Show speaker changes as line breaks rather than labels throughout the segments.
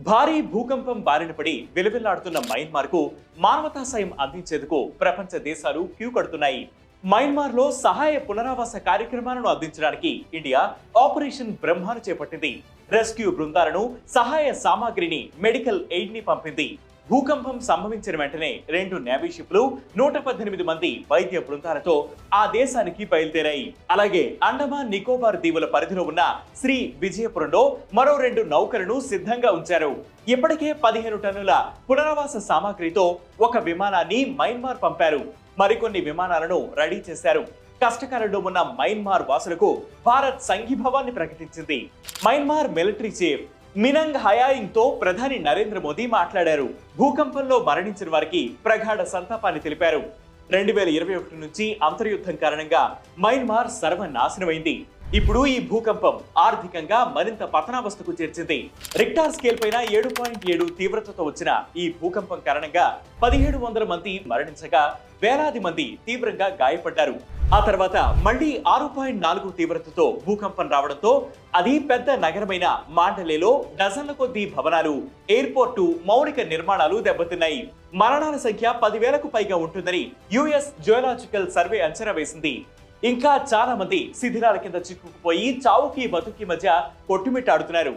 భారీ భూకంపం బారిన పడి విలువిల్లాడుతున్న మయన్మార్కు మానవతా సాయం అందించేందుకు ప్రపంచ దేశాలు క్యూ కడుతున్నాయి. మయన్మార్లో సహాయ పునరావాస కార్యక్రమాలను అందించడానికి ఇండియా ఆపరేషన్ బ్రహ్మాను చేపట్టింది. రెస్క్యూ బృందాలను సహాయ సామాగ్రిని మెడికల్ ఎయిడ్ని పంపింది. భూకంపం సంభవించిన వెంటనే రెండు నేవీ షిప్లు నూట పద్దెనిమిది మంది వైద్య బృందాలతో ఆ దేశానికి బయలుదేరాయి. అలాగే అండమాన్ నికోబార్ దీవుల పరిధిలో ఉన్న శ్రీ విజయపురంలో మరో రెండు నౌకలను సిద్ధంగా ఉంచారు. ఇప్పటికే పదిహేను టన్నుల పునరావాస సామాగ్రితో ఒక విమానాన్ని మయన్మార్ పంపారు. మరికొన్ని విమానాలను రెడీ చేశారు. కష్టకాలంలో ఉన్న మయన్మార్ వాసులకు భారత్ సంఘీభావాన్ని ప్రకటించింది. Myanmar military chief Min Aung హయాయింగ్తో ప్రధాని నరేంద్ర మోదీ మాట్లాడారు. భూకంపంలో మరణించిన వారికి ప్రగాఢ సంతాపాన్ని తెలిపారు. రెండు వేల ఇరవై ఒకటి నుంచి అంతర్యుద్ధం కారణంగా మయన్మార్ సర్వనాశనమైంది. ఇప్పుడు ఈ భూకంపం ఆర్థికంగా మరింత పతనావస్థకు చేర్చింది. రిక్టార్ స్కేల్ పైన ఏడు పాయింట్ ఏడు తీవ్రతతో వచ్చిన ఈ భూకంపం కారణంగా పదిహేడు వందల మంది మరణించగా వేలాది మంది తీవ్రంగా గాయపడ్డారు. ఆ తర్వాత మళ్ళీ ఆరు పాయింట్ నాలుగు తీవ్రతతో భూకంపం రావడంతో అది పెద్ద నగరమైన మాండలేలో డజన్ల కొద్దీ భవనాలు ఎయిర్పోర్టు మౌలిక నిర్మాణాలు దెబ్బతిన్నాయి. మరణాల సంఖ్య పదివేలకు పైగా ఉంటుందని యుఎస్ జియోలాజికల్ సర్వే అంచనా వేసింది. ఇంకా చాలా మంది శిథిరాల కింద చిక్కుకుపోయి చావుకి బతుకి మధ్య కొట్టుమిట్టాడుతున్నారు.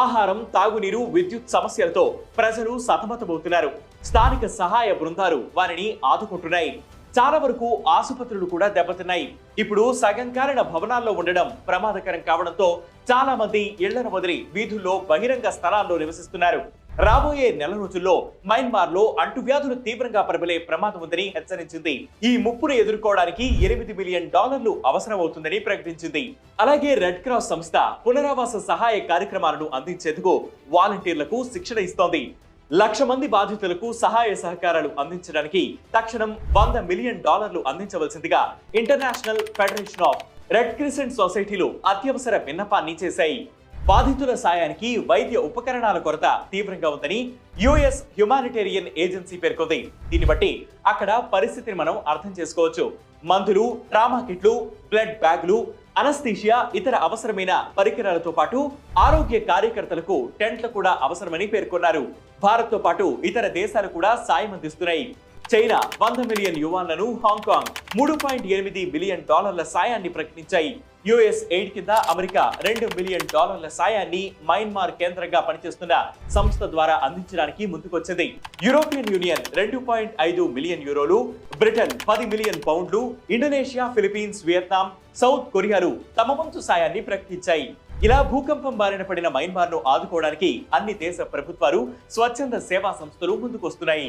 ఆహారం తాగునీరు విద్యుత్ సమస్యలతో ప్రజలు సతమతమవుతున్నారు. స్థానిక సహాయ బృందాలు వారిని ఆదుకుంటున్నాయి. చాలా వరకు ఆసుపత్రులు కూడా దెబ్బతిన్నాయి. ఇప్పుడు సగం కాలిన భవనాల్లో ఉండడం ప్రమాదకరం కావడంతో చాలా మంది ఇళ్ళను వదిలి వీధుల్లో బహిరంగ స్థలాల్లో నివసిస్తున్నారు. రాబోయే నెల రోజుల్లో మయన్మార్లో అంటువ్యాధులు తీవ్రంగా ప్రబలే ప్రమాదం ఉందని హెచ్చరించింది. ఈ ముప్పును ఎదుర్కోవడానికి ఎనిమిది మిలియన్ డాలర్లు అవసరమవుతుందని ప్రకటించింది. అలాగే రెడ్ క్రాస్ సంస్థ పునరావాస సహాయ కార్యక్రమాలను అందించేందుకు వాలంటీర్లకు శిక్షణ ఇస్తోంది. లక్ష మంది బాధితులకు సహాయ సహకారాలు అందించడానికి తక్షణం వంద మిలియన్ డాలర్లు అందించవలసిందిగా International Federation of Red Crescent సొసైటీలు అత్యవసర విన్నపాన్ని చేశాయి. బాధితుల సాయానికి వైద్య ఉపకరణాల కొరత తీవ్రంగా ఉందని యుఎస్ హ్యుమానిటేరియన్ ఏజెన్సీ పేర్కొంది. దీన్ని బట్టి అక్కడ పరిస్థితిని మనం అర్థం చేసుకోవచ్చు. మందులు ట్రామా కిట్లు బ్లడ్ బ్యాగులు అనస్థీషియా ఇతర అవసరమైన పరికరాలతో పాటు ఆరోగ్య కార్యకర్తలకు టెంట్లు కూడా అవసరమని పేర్కొన్నారు. భారత్తో పాటు ఇతర దేశాలు కూడా సాయం అందిస్తున్నాయి. చైనా వంద మిలియన్ యువాన్లను హాంకాంగ్ మూడు పాయింట్ ఎనిమిది బిలియన్ డాలర్ల సాయాన్ని ప్రకటించాయి. యుఎస్ ఎయిడ్ కింద అమెరికా రెండు మిలియన్ డాలర్ల సాయాన్ని మయన్మార్ కేంద్రంగా పనిచేస్తున్న సంస్థ ద్వారా అందించడానికి ముందుకొచ్చింది. యూరోపియన్ యూనియన్ రెండు పాయింట్ ఐదు మిలియన్ యూరోలు బ్రిటన్ పది మిలియన్ పౌండ్లు ఇండోనేషియా ఫిలిప్పీన్స్ వియత్నాం సౌత్ కొరియాలు తమ వంతు సాయాన్ని ప్రకటించాయి. ఇలా భూకంపం బారిన పడిన మయన్మార్ను ఆదుకోవడానికి అన్ని దేశ ప్రభుత్వాలు స్వచ్ఛంద సేవా సంస్థలు ముందుకొస్తున్నాయి.